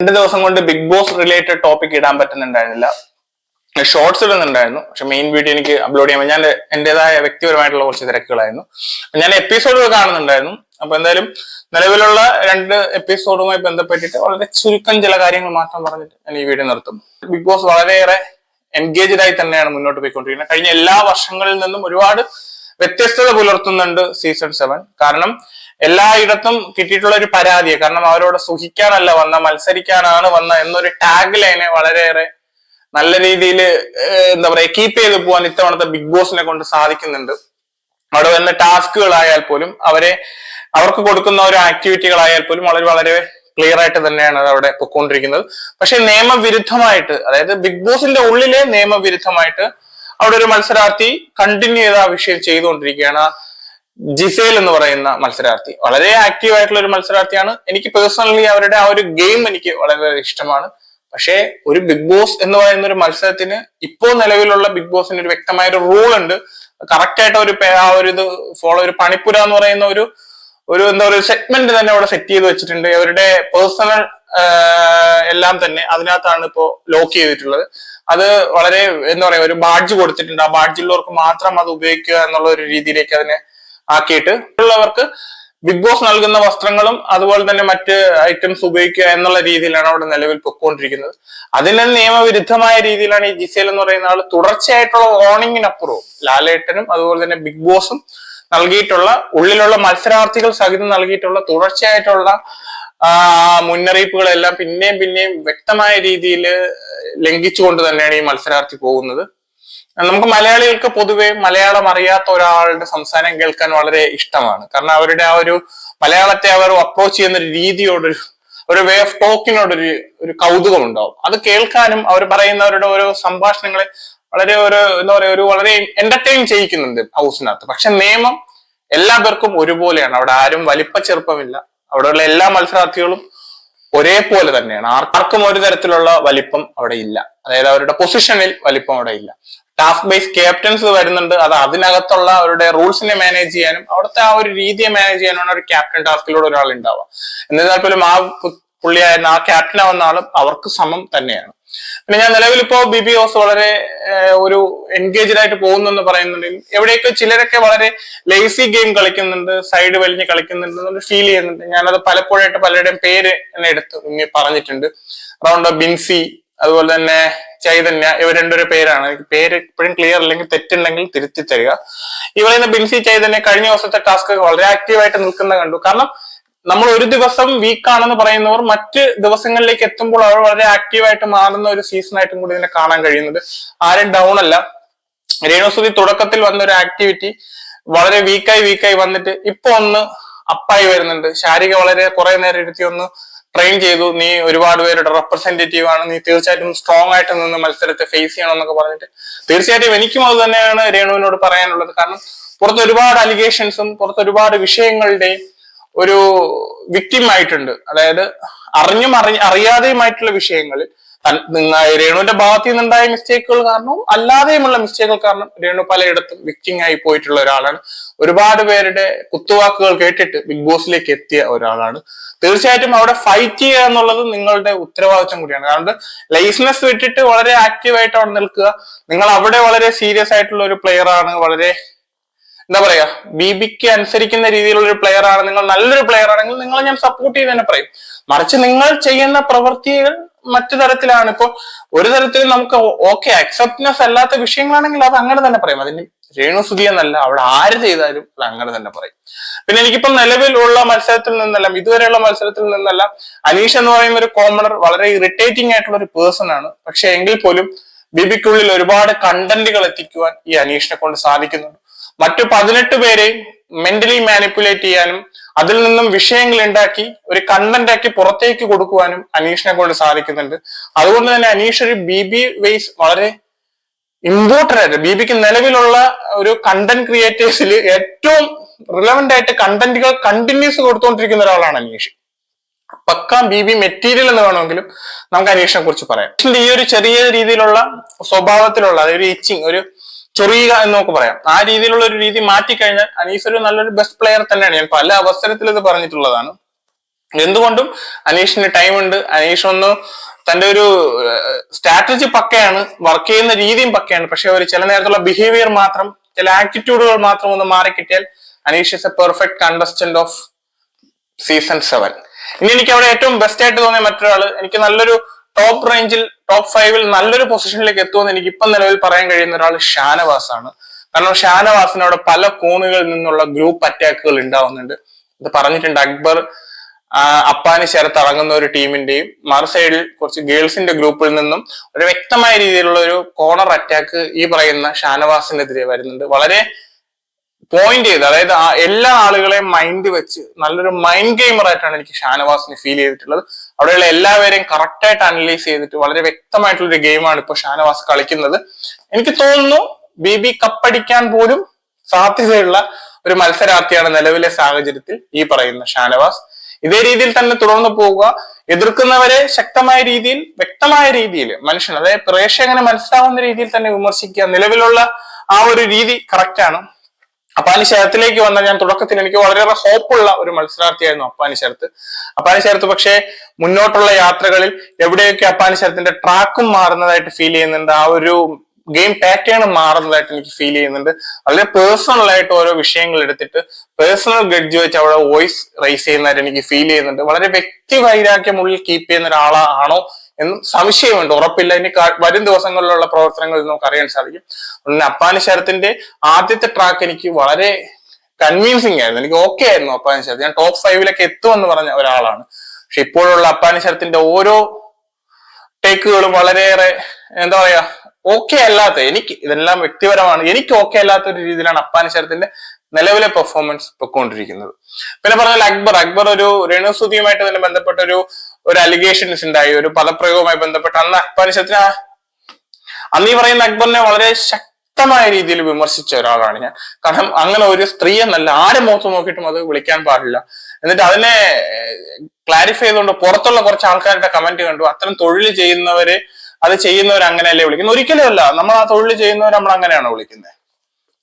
രണ്ട് ദിവസം കൊണ്ട് ബിഗ് ബോസ് റിലേറ്റഡ് ടോപ്പിക് ഇടാൻ പറ്റുന്നുണ്ടായിരുന്നില്ല. ഷോർട്സ് ഇടുന്നുണ്ടായിരുന്നു. പക്ഷെ മെയിൻ വീഡിയോ എനിക്ക് അപ്ലോഡ് ചെയ്യാൻ ഞാൻ എന്റേതായ വ്യക്തിപരമായിട്ടുള്ള കുറച്ച് തിരക്കുകളായിരുന്നു. ഞാൻ എപ്പിസോഡുകൾ കാണുന്നുണ്ടായിരുന്നു. അപ്പൊ എന്തായാലും നിലവിലുള്ള രണ്ട് എപ്പിസോഡുമായി ബന്ധപ്പെട്ടിട്ട് വളരെ ചുരുക്കം ചില കാര്യങ്ങൾ മാത്രം പറഞ്ഞിട്ട് ഞാൻ ഈ വീഡിയോ നിർത്തും ബിഗ് ബോസ് വളരെയേറെ എൻഗേജ്ഡ് ആയി തന്നെയാണ് മുന്നോട്ട് പോയിക്കൊണ്ടിരിക്കുന്നത്. കഴിഞ്ഞ എല്ലാ വർഷങ്ങളിൽ നിന്നും ഒരുപാട് വ്യത്യസ്തത പുലർത്തുന്നുണ്ട് സീസൺ സെവൻ കാരണം എല്ലായിടത്തും കിട്ടിയിട്ടുള്ള ഒരു പരാതിയെ. കാരണം അവരോട് സുഖിക്കാനല്ല വന്ന മത്സരിക്കാനാണ് വന്ന എന്നൊരു ടാഗ് ലൈനെ വളരെയേറെ നല്ല രീതിയിൽ എന്താ പറയാ കീപ്പ് ചെയ്ത് പോകാൻ ഇത്തവണത്തെ ബിഗ് ബോസിനെ കൊണ്ട് സാധിക്കുന്നുണ്ട്. അവിടെ വരുന്ന ടാസ്കുകളായാൽ പോലും അവരെ അവർക്ക് കൊടുക്കുന്ന ഒരു ആക്ടിവിറ്റികളായാൽ പോലും വളരെ വളരെ ക്ലിയർ ആയിട്ട് തന്നെയാണ് അവിടെ പൊക്കോണ്ടിരിക്കുന്നത്. പക്ഷെ നിയമവിരുദ്ധമായിട്ട് അതായത് ബിഗ് ബോസിന്റെ ഉള്ളിലെ നിയമവിരുദ്ധമായിട്ട് അവിടെ ഒരു മത്സരാർത്ഥി കണ്ടിന്യൂ ചെയ്ത് ആ വിഷയം ചെയ്തുകൊണ്ടിരിക്കുകയാണ്. ജിസേൽ എന്ന് പറയുന്ന മത്സരാർത്ഥി. വളരെ ആക്റ്റീവ് ആയിട്ടുള്ള ഒരു മത്സരാർത്ഥിയാണ്. എനിക്ക് പേഴ്സണലി അവരുടെ ആ ഒരു ഗെയിം എനിക്ക് വളരെ ഇഷ്ടമാണ്. പക്ഷേ ഒരു ബിഗ് ബോസ് എന്ന് പറയുന്ന ഒരു മത്സരത്തിന് ഇപ്പോ നിലവിലുള്ള ബിഗ് ബോസിന് ഒരു വ്യക്തമായ ഒരു റൂൾ ഉണ്ട്. കറക്റ്റ് ആയിട്ട് ഒരു ആ ഒരു ഇത് ഫോളോ ഒരു പണിപ്പുര എന്ന് പറയുന്ന ഒരു ഒരു എന്താ പറയുക സെഗ്മെന്റ് തന്നെ അവിടെ സെറ്റ് ചെയ്ത് വെച്ചിട്ടുണ്ട്. അവരുടെ പേഴ്സണൽ എല്ലാം തന്നെ അതിനകത്താണ് ഇപ്പോ ലോക്ക് ചെയ്തിട്ടുള്ളത്. അത് വളരെ എന്താ പറയാ ഒരു ബാഡ്ജ് കൊടുത്തിട്ടുണ്ട്. ആ ബാഡ്ജിലുള്ളവർക്ക് മാത്രം അത് ഉപയോഗിക്കുക എന്നുള്ള ഒരു രീതിയിലേക്ക് അതിനെ ആക്കിയിട്ട് ഉള്ളവർക്ക് ബിഗ് ബോസ് നൽകുന്ന വസ്ത്രങ്ങളും അതുപോലെ തന്നെ മറ്റ് ഐറ്റംസ് ഉപയോഗിക്കുക എന്നുള്ള രീതിയിലാണ് അവിടെ നിലവിൽ പൊക്കോണ്ടിരിക്കുന്നത് അതിന് നിയമവിരുദ്ധമായ രീതിയിലാണ് ഈ ജിസേൽ എന്ന് പറയുന്ന ആൾ തുടർച്ചയായിട്ടുള്ള വാർണിങ്ങിനപ്പുറവും ലാലേട്ടനും അതുപോലെ തന്നെ ബിഗ് ബോസും നൽകിയിട്ടുള്ള ഉള്ളിലുള്ള മത്സരാർത്ഥികൾ സഹിതം നൽകിയിട്ടുള്ള തുടർച്ചയായിട്ടുള്ള മുന്നറിയിപ്പുകളെല്ലാം പിന്നെയും പിന്നെയും വ്യക്തമായ രീതിയിൽ ലംഘിച്ചുകൊണ്ട് തന്നെയാണ് ഈ മത്സരാർത്ഥി പോകുന്നത്. നമുക്ക് മലയാളികൾക്ക് പൊതുവെ മലയാളം അറിയാത്ത ഒരാളുടെ സംസാരം കേൾക്കാൻ വളരെ ഇഷ്ടമാണ്. കാരണം അവരുടെ ആ ഒരു മലയാളത്തെ അവർ അപ്രോച്ച് ചെയ്യുന്ന ഒരു രീതിയോടൊരു ഒരു വേ ഓഫ് ടോക്കിനോടൊരു ഒരു കൗതുകം ഉണ്ടാവും അത് കേൾക്കാനും അവർ പറയുന്നവരുടെ ഓരോ സംഭാഷണങ്ങളെ വളരെ ഒരു എന്താ പറയുക ഒരു വളരെ എന്റർടൈൻ ചെയ്യിക്കുന്നുണ്ട് ഹൗസിനകത്ത് പക്ഷെ നിയമം എല്ലാ പേർക്കും ഒരുപോലെയാണ്. അവിടെ ആരും വലിപ്പ ചെറുപ്പമില്ല. അവിടെയുള്ള എല്ലാ മത്സരാർത്ഥികളും ഒരേപോലെ തന്നെയാണ്. ആർക്കും ഒരു തരത്തിലുള്ള വലിപ്പം അവിടെ ഇല്ല. അതായത് അവരുടെ പൊസിഷനിൽ വലിപ്പം അവിടെ ഇല്ല. ടാസ്ക് ബേസ് ക്യാപ്റ്റൻസ് വരുന്നുണ്ട്. അത് അതിനകത്തുള്ള അവരുടെ റൂൾസിനെ മാനേജ് ചെയ്യാനും അവിടുത്തെ ആ ഒരു രീതിയെ മാനേജ് ചെയ്യാനാണ് ഒരു ക്യാപ്റ്റൻ ടാസ്കിലൂടെ ഒരാൾ ഉണ്ടാവുക എന്നിരുന്നാൽ പോലും ആ പുള്ളിയായിരുന്ന ആ ക്യാപ്റ്റൻ ആവുന്ന ആളും അവർക്ക് സമം തന്നെയാണ്. പിന്നെ ഞാൻ നിലവിൽ ഇപ്പോ ബി ബി ഓസ് വളരെ ഒരു എൻഗേജ്ഡ് ആയിട്ട് പോകുന്നെന്ന് പറയുന്നുണ്ടെങ്കിൽ എവിടെയൊക്കെ ചിലരൊക്കെ വളരെ ലേസി ഗെയിം കളിക്കുന്നുണ്ട് സൈഡ് വലിഞ്ഞ് കളിക്കുന്നുണ്ട് ഫീൽ ചെയ്യുന്നുണ്ട്. ഞാനത് പലപ്പോഴായിട്ട് പലരുടെയും പേര് എന്നെ എടുത്ത് പറഞ്ഞിട്ടുണ്ട്. റൗണ്ട് ബിൻസി അതുപോലെ തന്നെ ചൈതന്യ ഇവർ രണ്ടൊരു പേരാണ്. പേര് ഇപ്പോഴും ക്ലിയർ അല്ലെങ്കിൽ തെറ്റുണ്ടെങ്കിൽ തിരുത്തി തരിക ഈ പറയുന്ന ബിൻസി ചൈതന്യ കഴിഞ്ഞ ദിവസത്തെ ടാസ്ക് വളരെ ആക്റ്റീവായിട്ട് നിൽക്കുന്ന കണ്ടു. കാരണം നമ്മൾ ഒരു ദിവസം വീക്ക് ആണെന്ന് പറയുന്നവർ മറ്റ് ദിവസങ്ങളിലേക്ക് എത്തുമ്പോൾ അവർ വളരെ ആക്റ്റീവായിട്ട് മാറുന്ന ഒരു സീസൺ ആയിട്ടും കൂടി ഇതിനെ കാണാൻ കഴിയുന്നത്. ആരും ഡൗൺ അല്ല. രേണുസുതി തുടക്കത്തിൽ വന്ന ഒരു ആക്ടിവിറ്റി വളരെ വീക്കായി വീക്കായി വന്നിട്ട് ഇപ്പൊ ഒന്ന് അപ്പായി വരുന്നുണ്ട്. ശാരിക വളരെ കുറെ നേരം ഇരുത്തി ഒന്ന് ട്രെയിൻ ചെയ്തു. നീ ഒരുപാട് പേരുടെ റെപ്രസെന്റേറ്റീവ് ആണ്. നീ തീർച്ചയായിട്ടും സ്ട്രോങ് ആയിട്ട് നിന്ന് മത്സരത്തെ ഫേസ് ചെയ്യണം എന്നൊക്കെ പറഞ്ഞിട്ട് തീർച്ചയായിട്ടും എനിക്കും അത് തന്നെയാണ് രേണുവിനോട് പറയാനുള്ളത്. കാരണം പുറത്ത് ഒരുപാട് അലിഗേഷൻസും പുറത്ത് ഒരുപാട് വിഷയങ്ങളുടെയും ഒരു വിക്ടിം ആയിട്ടുണ്ട്. അതായത് അറിഞ്ഞും അറിയാതെയുമായിട്ടുള്ള വിഷയങ്ങളിൽ രേണുവിന്റെ ഭാഗത്തു നിന്നുണ്ടായ മിസ്റ്റേക്കുകൾ കാരണവും അല്ലാതെയുമുള്ള മിസ്റ്റേക്കുകൾ കാരണം രേണു പലയിടത്തും വിക്റ്റിംഗ് ആയി പോയിട്ടുള്ള ഒരാളാണ്. ഒരുപാട് പേരുടെ കുത്തുവാക്കുകൾ കേട്ടിട്ട് ബിഗ് ബോസിലേക്ക് എത്തിയ ഒരാളാണ്. തീർച്ചയായിട്ടും അവിടെ ഫൈറ്റ് ചെയ്യുക എന്നുള്ളത് നിങ്ങളുടെ ഉത്തരവാദിത്വം കൂടിയാണ്. കാരണം ലൈസൻസ് വിട്ടിട്ട് വളരെ ആക്റ്റീവായിട്ട് അവിടെ നിൽക്കുക. നിങ്ങൾ അവിടെ വളരെ സീരിയസ് ആയിട്ടുള്ള ഒരു പ്ലെയർ ആണ്. വളരെ എന്താ പറയാ ബി ബിക്ക് അനുസരിക്കുന്ന രീതിയിലുള്ള ഒരു പ്ലെയർ ആണ്. നിങ്ങൾ നല്ലൊരു പ്ലെയർ ആണെങ്കിൽ നിങ്ങളെ ഞാൻ സപ്പോർട്ട് ചെയ്ത് തന്നെ പറയും. മറിച്ച് നിങ്ങൾ ചെയ്യുന്ന പ്രവൃത്തികൾ മറ്റു തരത്തിലാണ്. ഇപ്പോൾ ഒരു തരത്തിൽ നമുക്ക് ഓക്കെ അക്സെപ്റ്റ്നെസ് അല്ലാത്ത വിഷയങ്ങളാണെങ്കിൽ അത് അങ്ങനെ തന്നെ പറയും. അതിന് രേണുസുതി എന്നല്ല അവിടെ ആര് ചെയ്താലും അത് അങ്ങനെ തന്നെ പറയും. പിന്നെ എനിക്കിപ്പം നിലവിലുള്ള മത്സരത്തിൽ നിന്നെല്ലാം ഇതുവരെയുള്ള മത്സരത്തിൽ നിന്നെല്ലാം അനീഷ് എന്ന് പറയുന്ന ഒരു കോമണർ വളരെ ഇറിറ്റേറ്റിംഗ് ആയിട്ടുള്ള ഒരു പേഴ്സൺ ആണ്. പക്ഷെ എങ്കിൽ പോലും ബിബിക്കുള്ളിൽ ഒരുപാട് കണ്ടന്റുകൾ എത്തിക്കുവാൻ ഈ അനീഷിനെ കൊണ്ട് സാധിക്കുന്നുണ്ട്. മറ്റു പതിനെട്ട് പേരെയും മെന്റലി മാനിപ്പുലേറ്റ് ചെയ്യാനും അതിൽ നിന്നും വിഷയങ്ങൾ ഉണ്ടാക്കി ഒരു കണ്ടന്റ് ആക്കി പുറത്തേക്ക് കൊടുക്കുവാനും അനീഷിനെ കൊണ്ട് സാധിക്കുന്നുണ്ട്. അതുകൊണ്ട് തന്നെ അനീഷ് ഒരു ബി ബി വേസ് വളരെ ഇമ്പോർട്ടന്റ് ആയിട്ട് ബി ബിക്ക് നിലവിലുള്ള ഒരു കണ്ടന്റ് ക്രിയേറ്റേഴ്സിൽ ഏറ്റവും റിലവന്റ് ആയിട്ട് കണ്ടന്റുകൾ കണ്ടിന്യൂസ് കൊടുത്തുകൊണ്ടിരിക്കുന്ന ഒരാളാണ് Aneesh. Pakka B B material എന്ന് വേണമെങ്കിലും നമുക്ക് അനീഷിനെ കുറിച്ച് പറയാം. ഈ ഒരു ചെറിയ രീതിയിലുള്ള സ്വഭാവത്തിലുള്ള ഒരു ഇച്ചിങ് ഒരു ചൊറിയുക എന്ന് നമുക്ക് പറയാം. ആ രീതിയിലുള്ള ഒരു രീതി മാറ്റിക്കഴിഞ്ഞാൽ അനീസ് ഒരു നല്ലൊരു ബെസ്റ്റ് പ്ലെയർ തന്നെയാണ്. ഞാൻ പല അവസരത്തിൽ ഇത് പറഞ്ഞിട്ടുള്ളതാണ്. എന്തുകൊണ്ടും അനീഷിന് ടൈം ഉണ്ട്. അനീഷ് ഒന്ന് തന്റെ ഒരു സ്ട്രാറ്റജി പക്കയാണ് വർക്ക് ചെയ്യുന്ന രീതിയും പക്കയാണ്. പക്ഷെ ഒരു ചില നേരത്തുള്ള ബിഹേവിയർ മാത്രം ചില ആറ്റിറ്റ്യൂഡുകൾ മാത്രം ഒന്ന് മാറിക്കിട്ടിയാൽ Aneesh is a perfect contestant of season seven ഇനി എനിക്ക് അവിടെ ഏറ്റവും ബെസ്റ്റ് ആയിട്ട് തോന്നിയ മറ്റൊരാൾ എനിക്ക് നല്ലൊരു ടോപ്പ് റേഞ്ചിൽ ടോപ്പ് ഫൈവിൽ നല്ലൊരു പൊസിഷനിലേക്ക് എത്തുമെന്ന് എനിക്ക് ഇപ്പം നിലവിൽ പറയാൻ കഴിയുന്ന ഒരാൾ ഷാനവാസ് ആണ് കാരണം ഷാനവാസിനോട് പല കോണുകളിൽ നിന്നുള്ള ഗ്രൂപ്പ് അറ്റാക്കുകൾ ഉണ്ടാവുന്നുണ്ട്. ഇത് പറഞ്ഞിട്ടുണ്ട് അക്ബർ അപ്പാനി ചേർത്ത് ഇറങ്ങുന്ന ഒരു ടീമിന്റെയും മറു സൈഡിൽ കുറച്ച് ഗേൾസിന്റെ ഗ്രൂപ്പിൽ നിന്നും ഒരു വ്യക്തമായ രീതിയിലുള്ള ഒരു കോർണർ അറ്റാക്ക് ഈ പറയുന്ന ഷാനവാസിനെതിരെ വരുന്നുണ്ട്. വളരെ പോയിന്റ് ചെയ്ത് അതായത് എല്ലാ ആളുകളെയും മൈൻഡ് വെച്ച് നല്ലൊരു മൈൻഡ് ഗെയിമർ ആയിട്ടാണ് എനിക്ക് ഷാനവാസിനെ ഫീൽ ചെയ്തിട്ടുള്ളത്. അവിടെയുള്ള എല്ലാവരെയും കറക്റ്റ് ആയിട്ട് അനലൈസ് ചെയ്തിട്ട് വളരെ വ്യക്തമായിട്ടുള്ള ഒരു ഗെയിമാണ് ഇപ്പോൾ ഷാനവാസ് കളിക്കുന്നത്. എനിക്ക് തോന്നുന്നു ബി ബി കപ്പടിക്കാൻ പോലും സാധ്യതയുള്ള ഒരു മത്സരാർത്ഥിയാണ് നിലവിലെ സാഹചര്യത്തിൽ ഈ പറയുന്ന ഷാനവാസ്. ഇതേ രീതിയിൽ തന്നെ തുടർന്നു പോവുക എതിർക്കുന്നവരെ ശക്തമായ രീതിയിൽ വ്യക്തമായ രീതിയിൽ മനുഷ്യൻ അതായത് പ്രേക്ഷകനെ മനസ്സിലാവുന്ന രീതിയിൽ തന്നെ വിമർശിക്കുക നിലവിലുള്ള ആ ഒരു രീതി കറക്റ്റാണ് അപ്പാനി ശരത്തിലേക്ക് വന്ന ഞാൻ തുടക്കത്തിൽ എനിക്ക് വളരെയേറെ ഹോപ്പുള്ള ഒരു മത്സരാർത്ഥിയായിരുന്നു അപ്പാനി ശരത്ത്. അപ്പാനി ശരത്ത് പക്ഷേ മുന്നോട്ടുള്ള യാത്രകളിൽ എവിടെയൊക്കെ അപ്പാനി ശരത്തിന്റെ ട്രാക്കും മാറുന്നതായിട്ട് ഫീൽ ചെയ്യുന്നുണ്ട് ആ ഒരു ഗെയിം പാറ്റേൺ മാറുന്നതായിട്ട് എനിക്ക് ഫീൽ ചെയ്യുന്നുണ്ട്. വളരെ പേഴ്സണൽ ആയിട്ട് ഓരോ വിഷയങ്ങൾ എടുത്തിട്ട് പേഴ്സണൽ ഗഡ്ജ് വെച്ച് അവിടെ വോയിസ് റൈസ് ചെയ്യുന്നതായിട്ട് എനിക്ക് ഫീൽ ചെയ്യുന്നുണ്ട്. വളരെ വ്യക്തി വൈരാഗ്യം ഉള്ളിൽ കീപ്പ് ചെയ്യുന്ന ഒരാളാണോ എന്നും സംശയമുണ്ട്. ഉറപ്പില്ല. ഇനി വരും ദിവസങ്ങളിലുള്ള പ്രവർത്തനങ്ങളിൽ നമുക്ക് അറിയാൻ സാധിക്കും. അതുകൊണ്ട് അപ്പാനി ശരത്തിന്റെ ആദ്യത്തെ ട്രാക്ക് എനിക്ക് വളരെ കൺവീൻസിങ് ആയിരുന്നു. എനിക്ക് ഓക്കെ ആയിരുന്നു അപ്പാനി ശരത്ത് ഞാൻ ടോപ്പ് ഫൈവിലൊക്കെ എത്തുമെന്ന് പറഞ്ഞ ഒരാളാണ്. പക്ഷെ ഇപ്പോഴുള്ള അപ്പാനി ശരത്തിന്റെ ഓരോ ടേക്കുകളും വളരെയേറെ എന്താ പറയാ ഓക്കെ അല്ലാത്ത എനിക്ക് ഇതെല്ലാം വ്യക്തിപരമാണ്. എനിക്ക് ഓക്കെ അല്ലാത്ത ഒരു രീതിയിലാണ് അപ്പാനി ശരത്തിന്റെ നിലവിലെ പെർഫോമൻസ് പൊയ്ക്കൊണ്ടിരിക്കുന്നത്. പിന്നെ പറഞ്ഞാൽ അക്ബർ. അക്ബർ ഒരു രേണുസുതിയുമായിട്ട് തന്നെ ബന്ധപ്പെട്ട ഒരു ഒരു അലിഗേഷൻസ് ഉണ്ടായി ഒരു പദപ്രയോഗവുമായി ബന്ധപ്പെട്ട് അന്ന് അക്ബാനി ശരത്തിന് അന്ന് ഈ പറയുന്ന അക്ബറിനെ വളരെ ശക്തമായ രീതിയിൽ വിമർശിച്ച ഒരാളാണ് ഞാൻ. കാരണം അങ്ങനെ ഒരു സ്ത്രീ എന്നല്ല ആരെ മുഖത്ത് നോക്കിയിട്ടും അത് വിളിക്കാൻ പാടില്ല. എന്നിട്ട് അതിനെ ക്ലാരിഫൈ ചെയ്തുകൊണ്ട് പുറത്തുള്ള കുറച്ച് ആൾക്കാരുടെ കമന്റ് കണ്ടു. അത്തരം തൊഴിൽ ചെയ്യുന്നവര് അത് ചെയ്യുന്നവർ അങ്ങനെയല്ലേ വിളിക്കുന്നത്? ഒരിക്കലും അല്ല. നമ്മൾ ആ തൊഴിൽ ചെയ്യുന്നവർ നമ്മൾ അങ്ങനെയാണ് വിളിക്കുന്നത്?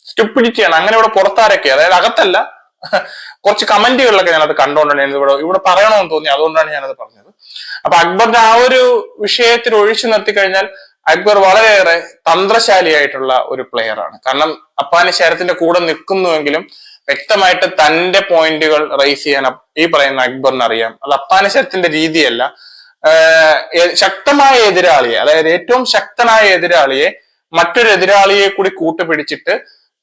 സ്റ്റുപ്പിഡിറ്റിയാണ് അങ്ങനെ ഇവിടെ പുറത്താരൊക്കെ അതായത് അകത്തല്ല. കുറച്ച് കമന്റുകളിലൊക്കെ ഞാനത് കണ്ടുകൊണ്ടാണ് ഇവിടെ ഇവിടെ പറയണമെന്ന് തോന്നി. അതുകൊണ്ടാണ് ഞാനത് പറഞ്ഞത്. അപ്പൊ അക്ബറിന്റെ ആ ഒരു വിഷയത്തിൽ ഒഴിച്ചു നിർത്തി കഴിഞ്ഞാൽ അക്ബർ വളരെയേറെ തന്ത്രശാലിയായിട്ടുള്ള ഒരു പ്ലെയർ ആണ്. കാരണം അപ്പാനി ശരത്തിന്റെ കൂടെ നിൽക്കുന്നുവെങ്കിലും വ്യക്തമായിട്ട് തന്റെ പോയിന്റുകൾ റൈസ് ചെയ്യാൻ ഈ പറയുന്ന അക്ബറിന് അറിയാം. അത് അപ്പാനി ശരത്തിന്റെ രീതിയല്ല. ശക്തമായ എതിരാളിയെ അതായത് ഏറ്റവും ശക്തനായ എതിരാളിയെ മറ്റൊരു എതിരാളിയെ കൂടി കൂട്ടുപിടിച്ചിട്ട്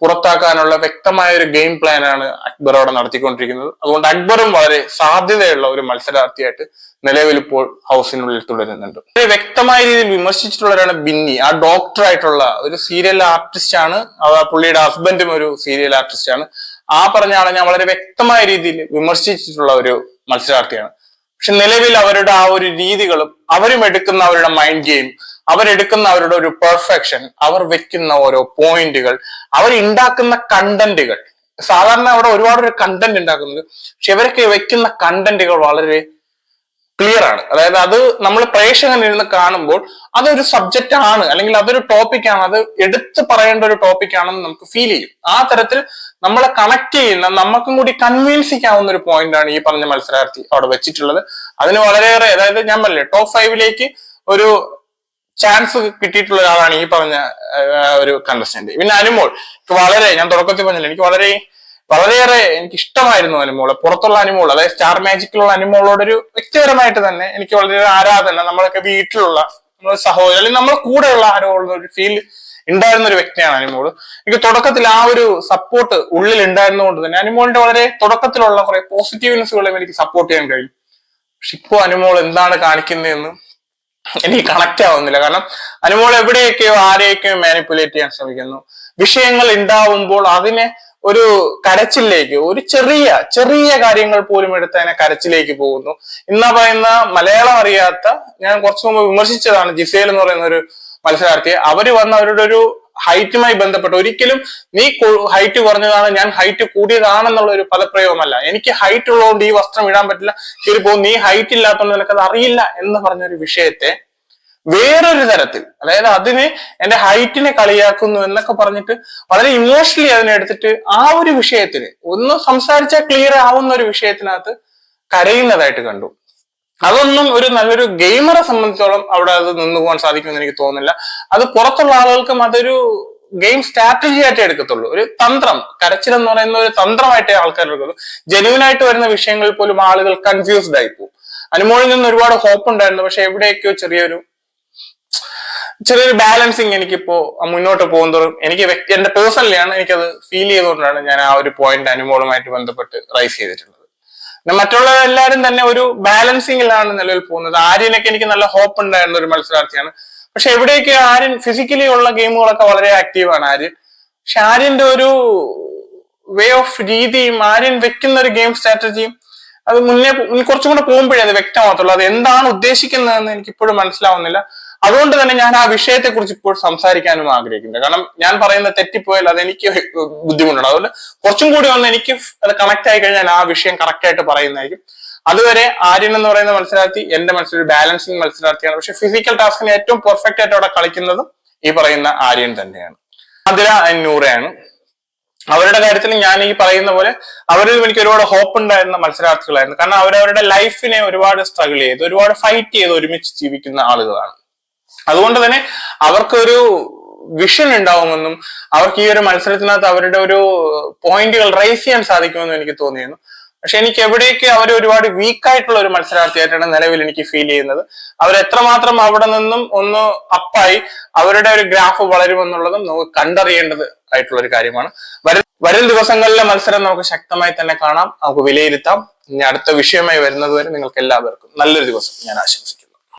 പുറത്താക്കാനുള്ള വ്യക്തമായ ഒരു ഗെയിം പ്ലാനാണ് അക്ബർ അവിടെ നടത്തിക്കൊണ്ടിരിക്കുന്നത്. അതുകൊണ്ട് അക്ബറും വളരെ സാധ്യതയുള്ള ഒരു മത്സരാർത്ഥിയായിട്ട് നിലവിൽ ഇപ്പോൾ ഹൗസിനുള്ളിൽ തുടരുന്നുണ്ട്. വ്യക്തമായ രീതിയിൽ വിമർശിച്ചിട്ടുള്ളവരാണ് ബിന്നി. ആ ഡോക്ടർ ആയിട്ടുള്ള ഒരു സീരിയൽ ആർട്ടിസ്റ്റ് ആണ്. പുള്ളിയുടെ ഹസ്ബൻഡും ഒരു സീരിയൽ ആർട്ടിസ്റ്റ് ആണ്. ആ പറഞ്ഞ ആളെ ഞാൻ വളരെ വ്യക്തമായ രീതിയിൽ വിമർശിച്ചിട്ടുള്ള ഒരു മത്സരാർത്ഥിയാണ്. പക്ഷെ നിലവിൽ അവരുടെ ആ ഒരു രീതികളും അവരും എടുക്കുന്ന അവരുടെ മൈൻഡ് ഗെയിം അവരെടുക്കുന്ന അവരുടെ ഒരു പെർഫെക്ഷൻ അവർ വെക്കുന്ന ഓരോ പോയിന്റുകൾ അവർ ഉണ്ടാക്കുന്ന കണ്ടന്റുകൾ സാധാരണ അവിടെ ഒരുപാട് ഒരു കണ്ടന്റ് ഉണ്ടാക്കുന്നത് പക്ഷെ ഇവരൊക്കെ വെക്കുന്ന കണ്ടന്റുകൾ വളരെ ക്ലിയർ ആണ്. അതായത് അത് നമ്മൾ പ്രേക്ഷകനിരുന്ന് കാണുമ്പോൾ അതൊരു സബ്ജക്റ്റ് ആണ് അല്ലെങ്കിൽ അതൊരു ടോപ്പിക് ആണ് അത് എടുത്തു പറയേണ്ട ഒരു ടോപ്പിക് ആണെന്ന് നമുക്ക് ഫീൽ ചെയ്യും. ആ തരത്തിൽ നമ്മളെ കണക്ട് ചെയ്യുന്ന നമുക്കും കൂടി കൺവിൻസിക്കാവുന്ന ഒരു പോയിന്റ് ആണ് ഈ പറഞ്ഞ മത്സരാർത്ഥി അവിടെ വെച്ചിട്ടുള്ളത്. അതിന് വളരെയേറെ അതായത് ഞാൻ പറഞ്ഞില്ലേ ടോപ്പ് ഫൈവിലേക്ക് ഒരു ചാൻസ് കിട്ടിയിട്ടുള്ള ഒരാളാണ് ഈ പറഞ്ഞ ഒരു കണ്ടസ്റ്റന്റ് പിന്നെ അനുമോൾ വളരെ ഞാൻ തുടക്കത്തിൽ പറഞ്ഞില്ല എനിക്ക് വളരെ വളരെയേറെ എനിക്ക് ഇഷ്ടമായിരുന്നു അനിമോൾ പുറത്തുള്ള അനിമോൾ അതായത് സ്റ്റാർ മാജിക്കിലുള്ള അനുമോളോടൊരു വ്യക്തിപരമായിട്ട് തന്നെ എനിക്ക് വളരെ ആരാധന നമ്മളൊക്കെ വീട്ടിലുള്ള നമ്മുടെ സഹോദരൻ അല്ലെങ്കിൽ നമ്മുടെ കൂടെയുള്ള ആരോടുള്ള ഒരു ഫീൽ ഉണ്ടായിരുന്ന ഒരു വ്യക്തിയാണ് അനിമോൾ എനിക്ക് തുടക്കത്തിൽ ആ ഒരു സപ്പോർട്ട് ഉള്ളിൽ ഉണ്ടായിരുന്നതുകൊണ്ട് തന്നെ അനിമോളിന്റെ വളരെ തുടക്കത്തിലുള്ള കുറെ പോസിറ്റീവ്നെസ്സുകളും എനിക്ക് സപ്പോർട്ട് ചെയ്യാൻ കഴിയും. പക്ഷെ ഇപ്പോ അനിമോൾ എന്താണ് കാണിക്കുന്നതെന്ന് എനിക്ക് കണക്ട് ആവുന്നില്ല. കാരണം അനുമോൾ എവിടെയൊക്കെയോ ആരെയൊക്കെയോ മാനിപ്പുലേറ്റ് ചെയ്യാൻ ശ്രമിക്കുന്നു. വിഷയങ്ങൾ ഉണ്ടാവുമ്പോൾ അതിനെ ഒരു കരച്ചിലേക്ക് ഒരു ചെറിയ ചെറിയ കാര്യങ്ങൾ പോലും എടുത്ത് അതിനെ കരച്ചിലേക്ക് പോകുന്നു. ഇന്നാ പറയുന്ന മലയാളം അറിയാത്ത ഞാൻ കുറച്ചു മുമ്പ് വിമർശിച്ചതാണ് ജിസേൽ എന്ന് പറയുന്ന ഒരു മത്സരാർത്ഥിയെ അവർ വന്ന് അവരുടെ ഒരു ഹൈറ്റുമായി ബന്ധപ്പെട്ട് ഒരിക്കലും നീ ഹൈറ്റ് കുറഞ്ഞതാണ് ഞാൻ ഹൈറ്റ് കൂടിയതാണെന്നുള്ള ഒരു പദപ്രയോഗമല്ല. എനിക്ക് ഹൈറ്റ് ഉള്ളതുകൊണ്ട് ഈ വസ്ത്രം ഇടാൻ പറ്റില്ല. ശരി പോകും നീ ഹൈറ്റ് ഇല്ലാത്തതുകൊണ്ട് നിനക്കത് അറിയില്ല എന്ന് പറഞ്ഞൊരു വിഷയത്തെ വേറൊരു തരത്തിൽ അതായത് അതിന് എന്റെ ഹൈറ്റിനെ കളിയാക്കുന്നു എന്നൊക്കെ പറഞ്ഞിട്ട് വളരെ ഇമോഷണലി അതിനെ എടുത്തിട്ട് ആ ഒരു വിഷയത്തിന് ഒന്ന് സംസാരിച്ചാൽ ക്ലിയർ ആവുന്ന ഒരു വിഷയത്തിനകത്ത് കരയുന്നതായിട്ട് കണ്ടു. അതൊന്നും ഒരു നല്ലൊരു ഗെയിമറെ സംബന്ധിച്ചോളം അവിടെ അത് നിന്നു പോകാൻ സാധിക്കുമെന്ന് എനിക്ക് തോന്നുന്നില്ല. അത് പുറത്തുള്ള ആളുകൾക്കും അതൊരു ഗെയിം സ്ട്രാറ്റജി ആയിട്ട് എടുക്കത്തുള്ളൂ. ഒരു തന്ത്രം കരച്ചിൽ എന്ന് പറയുന്ന ഒരു തന്ത്രമായിട്ടേ ആൾക്കാർ എടുക്കുള്ളൂ ജെന്യൂൻ ആയിട്ട് വരുന്ന വിഷയങ്ങളിൽ പോലും ആളുകൾ കൺഫ്യൂസ്ഡ് ആയി പോകും അനുമോളിൽ നിന്ന് ഒരുപാട് ഹോപ്പ് ഉണ്ടായിരുന്നു. പക്ഷെ എവിടെയൊക്കെയോ ചെറിയൊരു ചെറിയൊരു ബാലൻസിങ് എനിക്കിപ്പോ മുന്നോട്ട് പോകുന്നതോറും എനിക്ക് എന്റെ പേഴ്സണലിയാണ് എനിക്കത് ഫീൽ ചെയ്തുകൊണ്ടാണ് ഞാൻ ആ ഒരു പോയിന്റ് അനുഭവമായിട്ട് ബന്ധപ്പെട്ട് റൈസ് ചെയ്തിട്ടുള്ളത്. മറ്റുള്ള തന്നെ ഒരു ബാലൻസിങ്ങിലാണ് നിലവിൽ പോകുന്നത്. ആര്യനൊക്കെ എനിക്ക് നല്ല ഹോപ്പ് ഉണ്ടായിരുന്ന ഒരു മത്സരാർത്ഥിയാണ്. പക്ഷെ എവിടെയൊക്കെ ആര്യൻ ഫിസിക്കലി ഉള്ള ഗെയിമുകളൊക്കെ വളരെ ആക്റ്റീവാണ് ആര്യൻ. പക്ഷെ ആര്യന്റെ ഒരു വേ ഓഫ് രീതിയും ആര്യൻ വെക്കുന്ന ഒരു ഗെയിം സ്ട്രാറ്റജിയും അത് മുന്നേ കുറച്ചും കൂടെ പോകുമ്പോഴേ അത് വ്യക്തമാകത്തുള്ളൂ. അത് എന്താണ് ഉദ്ദേശിക്കുന്നതെന്ന് എനിക്ക് ഇപ്പോഴും മനസ്സിലാവുന്നില്ല. അതുകൊണ്ട് തന്നെ ഞാൻ ആ വിഷയത്തെ കുറിച്ച് ഇപ്പോൾ സംസാരിക്കാനും ആഗ്രഹിക്കുന്നത് കാരണം ഞാൻ പറയുന്ന തെറ്റിപ്പോയാൽ അത് എനിക്ക് ബുദ്ധിമുട്ടുണ്ട്. അതുകൊണ്ട് കുറച്ചും കൂടി ഒന്ന് എനിക്ക് അത് കണക്ട് ആയി കഴിഞ്ഞാൽ ആ വിഷയം കറക്റ്റ് ആയിട്ട് പറയുന്നതായിരിക്കും. അതുവരെ ആര്യൻ എന്ന് പറയുന്ന മത്സരാർത്ഥി എന്റെ മനസ്സിലൊരു ബാലൻസിങ് മത്സരാർത്ഥിയാണ്. പക്ഷെ ഫിസിക്കൽ ടാസ്കിന് ഏറ്റവും പെർഫെക്റ്റ് ആയിട്ട് അവിടെ കളിക്കുന്നതും ഈ പറയുന്ന ആര്യൻ തന്നെയാണ്. അതിര നൂറയാണ് അവരുടെ കാര്യത്തിൽ ഞാൻ ഈ പറയുന്ന പോലെ അവരിൽ എനിക്ക് ഒരുപാട് ഹോപ്പ് ഉണ്ടായിരുന്ന മത്സരാർത്ഥികളായിരുന്നു. കാരണം അവരവരുടെ ലൈഫിനെ ഒരുപാട് സ്ട്രഗിൾ ചെയ്ത് ഒരുപാട് ഫൈറ്റ് ചെയ്ത് ഒരുമിച്ച് ജീവിക്കുന്ന ആളുകളാണ്. അതുകൊണ്ട് തന്നെ അവർക്കൊരു വിഷൻ ഉണ്ടാവുമെന്നും അവർക്ക് ഈ ഒരു മത്സരത്തിനകത്ത് അവരുടെ ഒരു പോയിന്റുകൾ റൈസ് ചെയ്യാൻ സാധിക്കുമെന്നും എനിക്ക് തോന്നിയിരുന്നു. പക്ഷെ എനിക്ക് എവിടെയൊക്കെ അവർ ഒരുപാട് വീക്ക് ആയിട്ടുള്ള ഒരു മത്സരാർത്ഥിയായിട്ടാണ് നിലവിൽ എനിക്ക് ഫീൽ ചെയ്യുന്നത്. അവർ എത്രമാത്രം അവിടെ നിന്നും ഒന്ന് അപ്പായി അവരുടെ ഒരു ഗ്രാഫ് വളരുമെന്നുള്ളതും നമുക്ക് കണ്ടറിയേണ്ടത് ആയിട്ടുള്ള ഒരു കാര്യമാണ്. വരും വരും ദിവസങ്ങളിലെ മത്സരം നമുക്ക് ശക്തമായി തന്നെ കാണാം. നമുക്ക് വിലയിരുത്താം. ഇനി അടുത്ത വിഷയമായി വരുന്നത് വരെ നിങ്ങൾക്ക് എല്ലാവർക്കും നല്ലൊരു ദിവസം ഞാൻ ആശംസിക്കുന്നു.